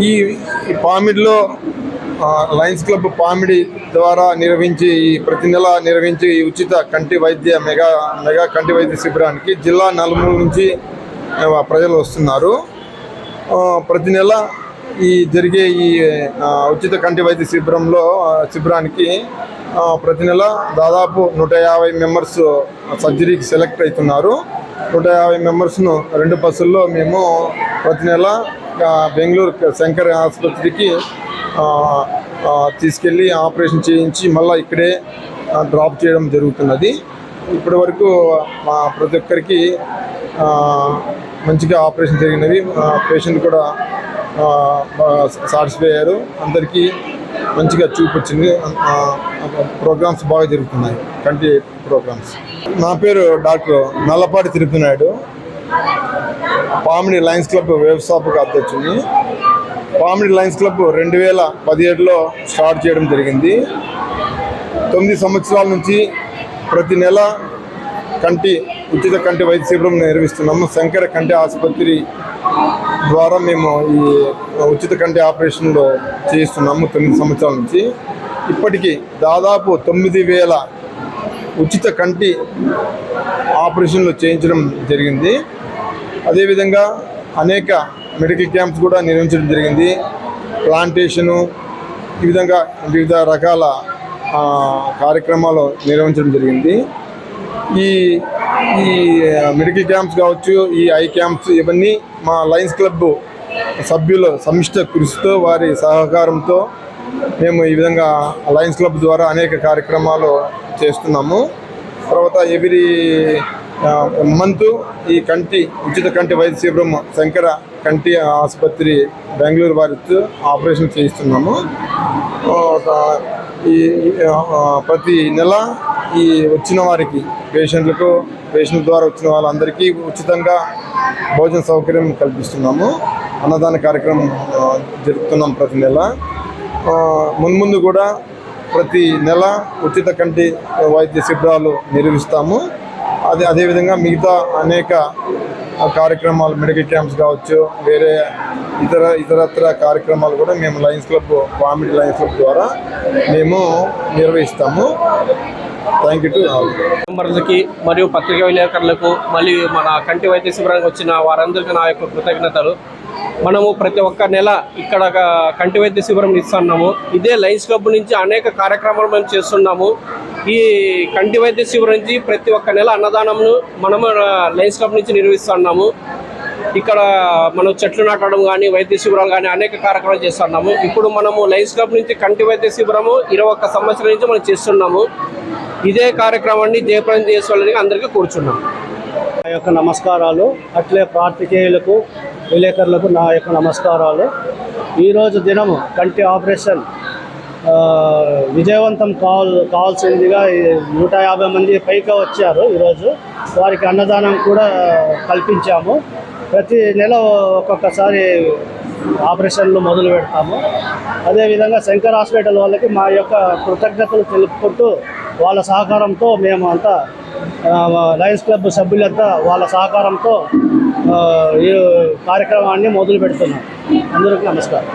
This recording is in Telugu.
ఈ పామిడిలో లయన్స్ క్లబ్ పామిడి ద్వారా నిర్వహించి ఈ ప్రతి నెల నిర్వహించి ఈ ఉచిత కంటి వైద్య మెగా మెగా కంటి వైద్య శిబిరానికి జిల్లా నలుమూల నుంచి ప్రజలు వస్తున్నారు. ప్రతి నెల ఈ జరిగే ఈ ఉచిత కంటి వైద్య శిబిరంలో శిబిరానికి ప్రతి నెల దాదాపు నూట యాభై మెంబర్స్ సర్జరీకి సెలెక్ట్ అవుతున్నారు. నూట యాభై మెంబర్స్ను రెండు బస్సుల్లో మేము ప్రతి నెల బెంగళూరు శంకర్ ఆసుపత్రికి తీసుకెళ్ళి ఆపరేషన్ చేయించి మళ్ళీ ఇక్కడే డ్రాప్ చేయడం జరుగుతున్నది. ఇప్పటి వరకు మా ప్రతి ఒక్కరికి మంచిగా ఆపరేషన్ జరిగినవి. పేషెంట్ కూడా సాటిస్ఫై అయ్యారు. అందరికీ మంచిగా చూపొచ్చింది ప్రోగ్రామ్స్ బాగా జరుగుతున్నాయి. కంటి ప్రోగ్రామ్స్. నా పేరు doctor Nallapati Tirupati Naidu. Pamidi lions club వ్యవస్థాపక అధ్యక్షుడిని. పామిడి లయన్స్ క్లబ్ రెండు వేల పదిహేడులో స్టార్ట్ చేయడం జరిగింది. తొమ్మిది సంవత్సరాల నుంచి ప్రతి నెల కంటి ఉచిత కంటి వైద్య శిబిరం నిర్వహిస్తున్నాము. శంకర కంటి ఆసుపత్రి ద్వారా మేము ఈ ఉచిత కంటి ఆపరేషన్లో చేయిస్తున్నాము తొమ్మిది సంవత్సరాల నుంచి. ఇప్పటికీ దాదాపు తొమ్మిది వేల ఉచిత కంటి ఆపరేషన్లు చేయించడం జరిగింది. అదేవిధంగా అనేక మెడికల్ క్యాంప్స్ కూడా నిర్వహించడం జరిగింది. ప్లాంటేషను ఈ విధంగా వివిధ రకాల కార్యక్రమాలు నిర్వహించడం జరిగింది. ఈ ఈ మెడికల్ క్యాంప్స్ కావచ్చు ఈ ఐ క్యాంప్స్ ఇవన్నీ మా లయన్స్ క్లబ్ సభ్యుల సమిష్ట కృషితో వారి సహకారంతో మేము ఈ విధంగా లయన్స్ క్లబ్ ద్వారా అనేక కార్యక్రమాలు చేస్తున్నాము. తర్వాత ఎవ్రీ మంత్ ఈ కంటి ఉచిత కంటి వైద్య శిబిరం శంకర కంటి ఆసుపత్రి బెంగళూరు వారితో ఆపరేషన్ చేయిస్తున్నాము. ఈ ప్రతి నెల ఈ వచ్చిన వారికి పేషెంట్లకు పేషెంట్ ద్వారా వచ్చిన వాళ్ళందరికీ ఉచితంగా భోజన సౌకర్యం కల్పిస్తున్నాము. అన్నదాన కార్యక్రమం జరుపుతున్నాం ప్రతి నెల. మున్ముందు కూడా ప్రతి నెల ఉచిత కంటి వైద్య శిబిరాలు నిర్వహిస్తాము. అదే అదేవిధంగా మిగతా అనేక కార్యక్రమాలు మెడికల్ క్యాంప్స్ కావచ్చు వేరే ఇతర ఇతరత్ర కార్యక్రమాలు కూడా మేము lions club comedy lions club ద్వారా మేము నిర్వహిస్తాము. థ్యాంక్ యూ టు మెంబర్లకి మరియు పత్రికా విలేకరులకు మళ్ళీ మన కంటి వైద్య శిబిరానికి వచ్చిన వారందరికీ నా యొక్క కృతజ్ఞతలు. మనము ప్రతి ఒక్క నెల ఇక్కడ ఒక కంటి వైద్య శిబిరం ఇస్తున్నాము. ఇదే లయన్స్ క్లబ్ నుంచి అనేక కార్యక్రమాలు మేము చేస్తున్నాము. ఈ కంటి వైద్య శిబిరం నుంచి ప్రతి ఒక్క నెల అన్నదానంను మనము ఆ, లయన్స్ క్లబ్ నుంచి నిర్వహిస్తున్నాము. ఇక్కడ మనం చెట్లు నాటడం కానీ వైద్య శిబిరాలు కానీ అనేక కార్యక్రమాలు చేస్తున్నాము. ఇప్పుడు మనము లైన్స్ క్లబ్ నుంచి కంటి వైద్య శిబిరము ఇరవై ఒక్క సంవత్సరం నుంచి మనం చేస్తున్నాము. ఇదే కార్యక్రమాన్ని జయప్రదం చేసుకోవాలని అందరికీ కూర్చున్నాము ఆ యొక్క నమస్కారాలు అట్లే ప్రార్థికేయులకు విలేకరులకు నా యొక్క నమస్కారాలు. ఈరోజు దినము కంటి ఆపరేషన్ విజయవంతం కావాల్ కావాల్సిందిగా ఈ నూట యాభై మంది పైగా వచ్చారు ఈరోజు. వారికి అన్నదానం కూడా కల్పించాము. ప్రతి నెల ఒక్కొక్కసారి ఆపరేషన్లు మొదలు పెడతాము. అదేవిధంగా శంకర్ హాస్పిటల్ వాళ్ళకి మా యొక్క కృతజ్ఞతలు తెలుపుకుంటూ వాళ్ళ సహకారంతో మేము అంతా లయన్స్ క్లబ్ సభ్యులంతా వాళ్ళ సహకారంతో ఈ కార్యక్రమాన్ని మొదలు పెడుతున్నాం అందరికీ నమస్కారం.